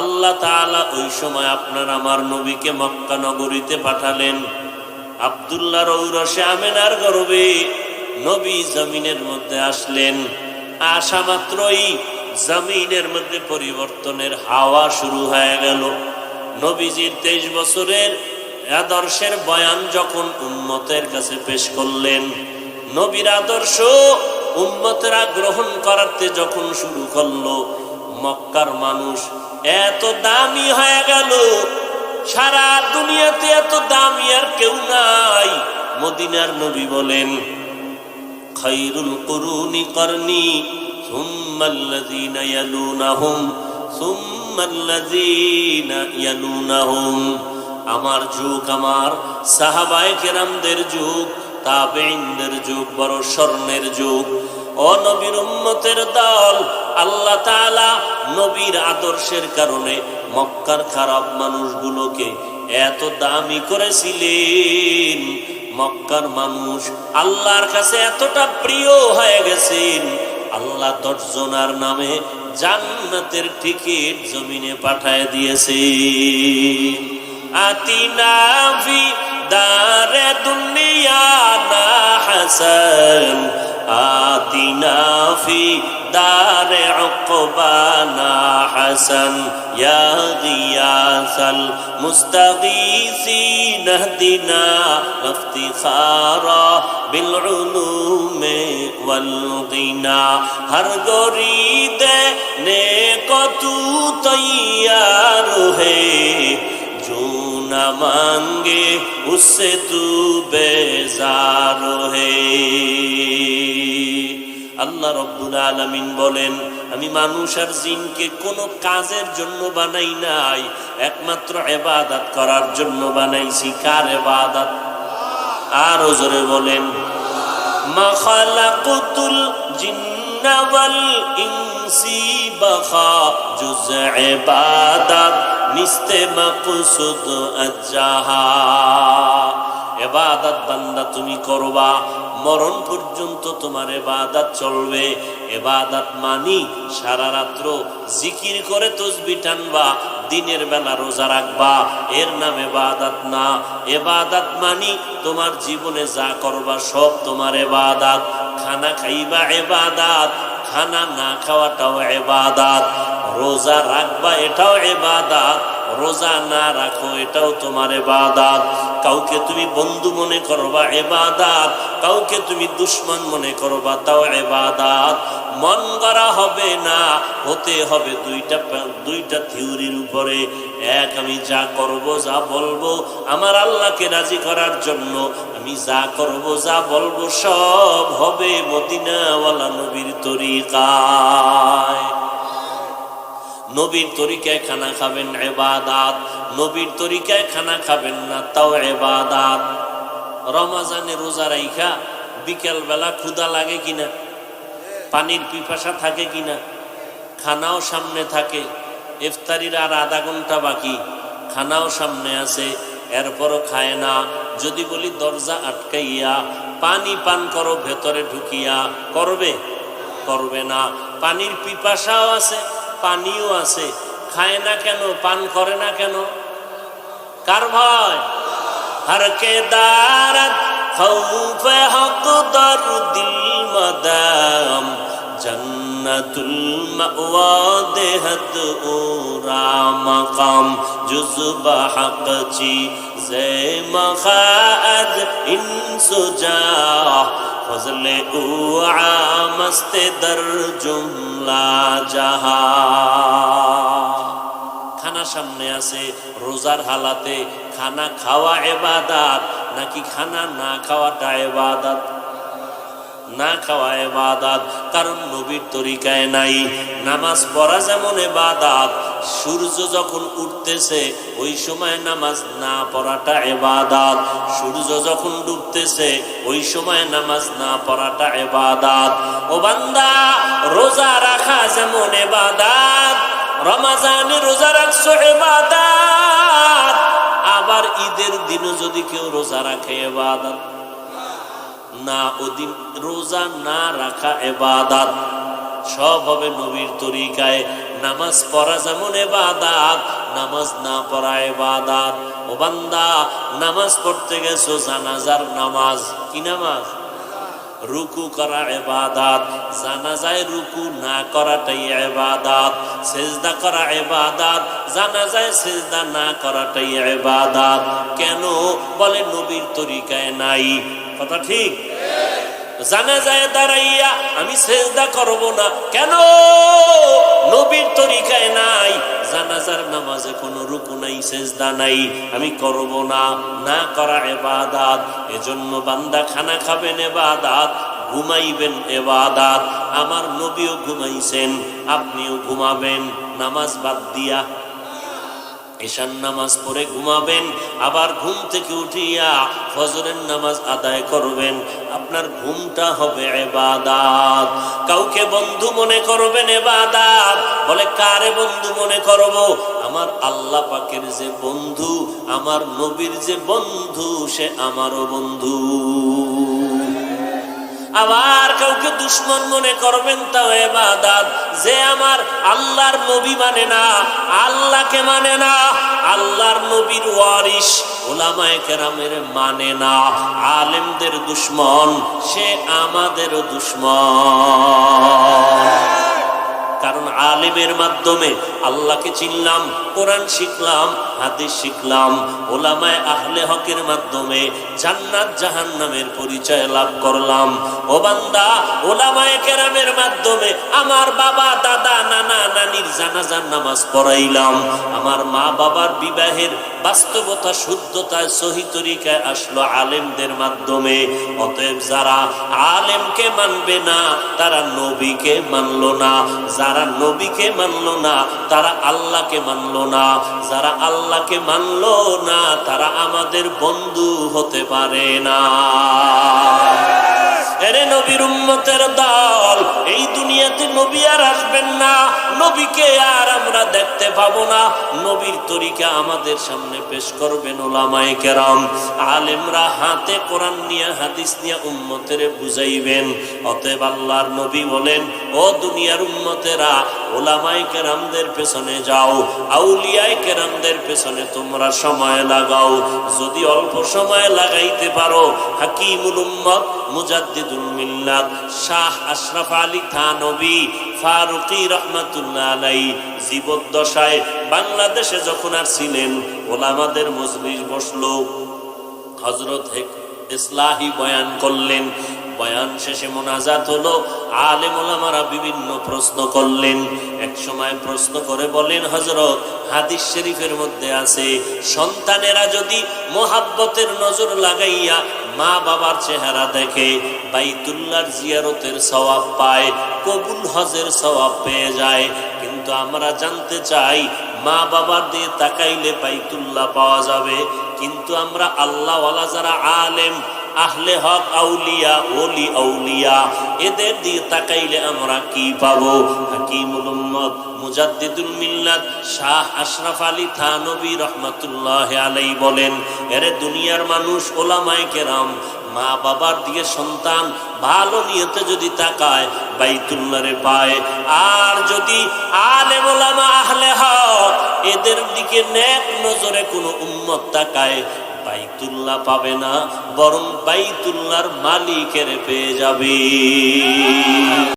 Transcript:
আল্লাহ তাআলা ওই সময় আপনার আমার নবীকে মক্কা নগরীতে পাঠালেন। আবদুল্লাহর ঔরসে আমেনার গর্বে নবী জমিনের মধ্যে আসলেন। আসা মাত্রই জমিনের মধ্যে পরিবর্তনের হাওয়া শুরু হয়ে গেল। নবীজির তেইশ বছরের আদর্শের বয়ান যখন উম্মতের কাছে পেশ করলেন, নবীর আদর্শ উম্মতেরা গ্রহণ করাতে যখন শুরু করল, মক্কার মানুষ এত দামি হয়ে গেল। সারা দুনিয়াতে এত দামি আর কেউ নাই, মদিনার নবী বলেন, খাইরুল করুনি করনি, সুম্মাল্লাযীনা ইয়ালুনাহুম সুম্মাল্লাযীনা ইয়ালুনাহুম। আমার যুগ, আমার সাহাবায়ে কেরামদের যুগ তাবেইনদের যুগ, বড় স্বর্ণের যুগ। ও নবীর উম্মতের দল, আল্লাহ তাআলা নবীর আদর্শের কারণে মক্কার খারাপ মানুষগুলোকে এত দামি করেছিলেন। মক্কার মানুষ আল্লাহর কাছে এতটা প্রিয় হয়ে গেছেন। আল্লাহ দশজনার নামে জান্নাতের টিকিট জমিনে পাঠায় দিয়েছে আতিনা ফি দারে দুনিয়া না হাসান آتنا في دار عقبانا حسن يا غياث المستغيثين اهدنا وافتخارا بالعلوم والغنى هر غريد نیک تو تیار ہے जो न मांगे उससे तू बेजार আল্লাহ রব্বুল আলমিন বলেন, আমি মানুষ আর জিনকে কোন কাজের জন্য বানাই নাই, একমাত্র এবাদাত করার জন্য বানাইছি। কার এবাদত? আর ওজরে বলেন মাখালাকুতুল জিন্নাওয়াল ইনসি বাখা জুজ এবাদাত। নিস্তে মাকসুদ আজাহা বান্দা তুমি করবা, মরণ পর্যন্ত তোমার এবাদাত চলবে। এবাদাত মানি সারা রাত্র জিকির করে তসবি টানবা, দিনের বেলা রোজা রাখবা। এর নাম এবাদাত না। এবাদাত মানি তোমার জীবনে যা করবা সব তোমার এবাদাত। খানা খাইবা এবাদাত, খানা না খাওয়াটাও এবাদাত। রোজা রাখবা, এটাও এবাদাত রোজা না রাখো, এটাও তোমার এবাদাত কাউকে তুমি বন্ধু মনে করবা এবাদাত কাউকে তুমি দুশ্মন মনে করবা, তাও এবাদাত মন করা হবে না, হতে হবে দুইটা দুইটা থিওরির উপরে। এক, আমি যা করব, যা বলব, আমার আল্লাহকে রাজি করার জন্য আমি যা করব, যা বলব, সব হবে মদিনাওয়ালা নবীর তরিকায়। নবীর তরিকায় খানা খাবেন এবাদাত নবীর তরিকায় খানা খাবেন না, তাও এবাদাত রমাজানে রোজা রাইখা বিকেল বেলা ক্ষুদা লাগে কিনা? পানির পিপাসা থাকে কিনা? খানাও সামনে থাকে, ইফতারির আর আধা ঘণ্টা বাকি, খানাও সামনে আছে, এরপরও খায় না। যদি বলি দরজা আটকাইয়া, পানি পান করো, ভেতরে ঢুকিয়া, করবে? করবে না। পানির পিপাসাও আছে পানিও আছে। খায় না কেন? পান করে না কেন? কার ভয়? হর কে দারত খৌফ হক দর দিল মদাম। জন্নতুল মাওয়া দেহত ওরা মকাম। জুজবা হক চি জে মখাদ ইনসুজা ফজলে ও আমস্তে দর জুমলা জাহা খানা সামনে আছে রোজার হালাতে খানা খাওয়া এবাদাত নাকি খানা না খাওয়াটা এবাদাত না খাওয়া এবাদাত কারণ নবীর তরিকায় নাই। নামাজ পড়া যেমন এবাদাত সূর্য যখন উঠতেছে, ওই সময় নামাজ না পড়াটা এবাদাত সূর্য যখন ডুবতেছে, ওই সময় নামাজ না পড়াটা এবাদাত ও বান্দা, রোজা রাখা যেমন এবাদাত রমাজানে রোজা রাখছো এবাদাত আবার ঈদের দিনও যদি কেউ রোজা রাখে এবাদাত না ওদিন রোজা না রাখা এবাদাত। সব হবে নবীর তরিকায়। নামাজ পড়া যেমন এবাদাত, নামাজ না পড়া এবাদাত। ও বান্দা, নামাজ পড়তে গেছো জানাজার নামাজ। কি নামাজ? রুকু করা এবাদাত জানাজায় রুকু না করাটাই এবাদাত সেজদা করা এবাদাত জানাজায় সেজদা না করাটাই এবাদাত কেন? বলে নবীর তরিকায় নাই। কথা ঠিক? জানা যায় দাঁড়াইয়া আমি সেজদা করব না। কেন? নবীর তরিকায় নাই। জানাজার নামাজে কোনো রুকু নাই, সেজদা নাই, আমি করব না না করা এবাদাত। এজন্য বান্দা খানা খাবেন এবাদাত, ঘুমাইবেন এবাদাত। আমার নবীও ঘুমাইছেন, আপনিও ঘুমাবেন, নামাজ বাদ দিয়া ঈশান নামাজ পড়ে ঘুমাবেন, আবার ঘুম থেকে উঠিয়া ফজরের নামাজ আদায় করবেন। আপনার ঘুমটা হবে এবাদাত। কাউকে বন্ধু মনে করবেন এবাদাত। বলে, কারে বন্ধু মনে করব? আমার আল্লাহ পাকের যে বন্ধু, আমার নবীর যে বন্ধু, সে আমারও বন্ধু। আবার কাউকে দুশ্মন মনে করবেন তাও এবাদাত যে আমার আল্লাহর নবী মানে না, আল্লাহকে মানে না, আল্লাহর নবীর ওয়ারিস ওলামায় কেরামের মানে না। আলেমদের দুশ্মন, সে আমাদেরও দুশ্মন। আলেমের মাধ্যমে আল্লাহকে চিনলাম, কোরআন শিখলাম, হাদিস শিখলাম, ওলামায় আহলে হকের মাধ্যমে জান্নাত জাহান্নামের পরিচয় লাভ করলাম। ও বান্দা, ওলামায় কেরামের মাধ্যমে আমার বাবা নানির জানাজার নামাজ পড়াইলাম। আমার মা বাবার বিবাহের বাস্তবতা শুদ্ধতায় সহি তরিকায় আসলো আলেমদের মাধ্যমে। অতএব যারা আলেমকে মানবে না, তারা নবীকে মানলো না। যারা নবীকে মানলো না, তারা আল্লাহকে মানলো না। যারা আল্লাহকে মানলো না, তারা আমাদের বন্ধু হতে পারে না। এরে নবীর উম্মতের দল, এই দুনিয়াতে নবী আর আসবেন না, নবীকে আর আমরা দেখতে পাবো না। নবীর তরিকা আমাদের সামনে পেশ করবেন ওলামায়ে কেরাম। আলেমরা হাতে কোরআন নিয়ে, হাদিস নিয়ে উম্মতের বুঝাইবেন। অতএব আল্লাহর নবী বলেন, ও দুনিয়ার উম্মতেরা, ওলামায়ে কেরামদের পেছনে যাও, আউলিয়ায়ে কেরামদের পেছনে তোমরা সময় লাগাও। যদি অল্প সময় লাগাইতে পারো, হাকিমুল উম্মত মুজাদ্দিদুল মিল্লাত শাহ আশরাফ আলী থানবী ফারুকি রহমাতুল্লাহ আলাই জীবদ্দশায় বাংলাদেশে যখন আর ছিলেন ওলামাদের মজলিস বসল। হজরত ইসলাহি বয়ান করলেন। বয়ান শেষে মোনাজাত হলো। আলেম ওলামারা বিভিন্ন প্রশ্ন করলেন। এক সময় প্রশ্ন করে বলেন হজরত হাদিস শরীফের মধ্যে আছে, সন্তানেরা যদি মোহাব্বতের নজর লাগাইয়া মা বাবার চেহারা দেখে বাইতুল্লার জিয়ারতের স্বভাব পায়, কবুল হজের স্বভাব পেয়ে যায়। কিন্তু আমরা জানতে চাই মা বাবার দিয়ে তাকাইলে বাইতুল্লাহ পাওয়া যাবে। কিন্তু আমরা আল্লাহওয়ালা যারা আলেম আহলে হক আউলিয়া, ওলি আউলিয়া, এদের দিয়ে তাকাইলে আমরা কি পাবো? হাকিমুল উম্মত মুজাদ্দিদুল মিল্লাত শাহ আশরাফ আলী থানবী আলাই বলেন, এরে দুনিয়ার মানুষ, ওলামায়ে কেরাম মা বাবার সন্তান ভালো নিয়তে যদি তাকায় বাইতুল্লারে পায়। আর যদি আলে ওলামা আহলে হক এদের দিকে নেক নজরে কোনো উম্মত তাকায় বাইতুল্লাহ পাবে না বরং বাইতুল্লাহর মালিকের পেয়ে যাবে।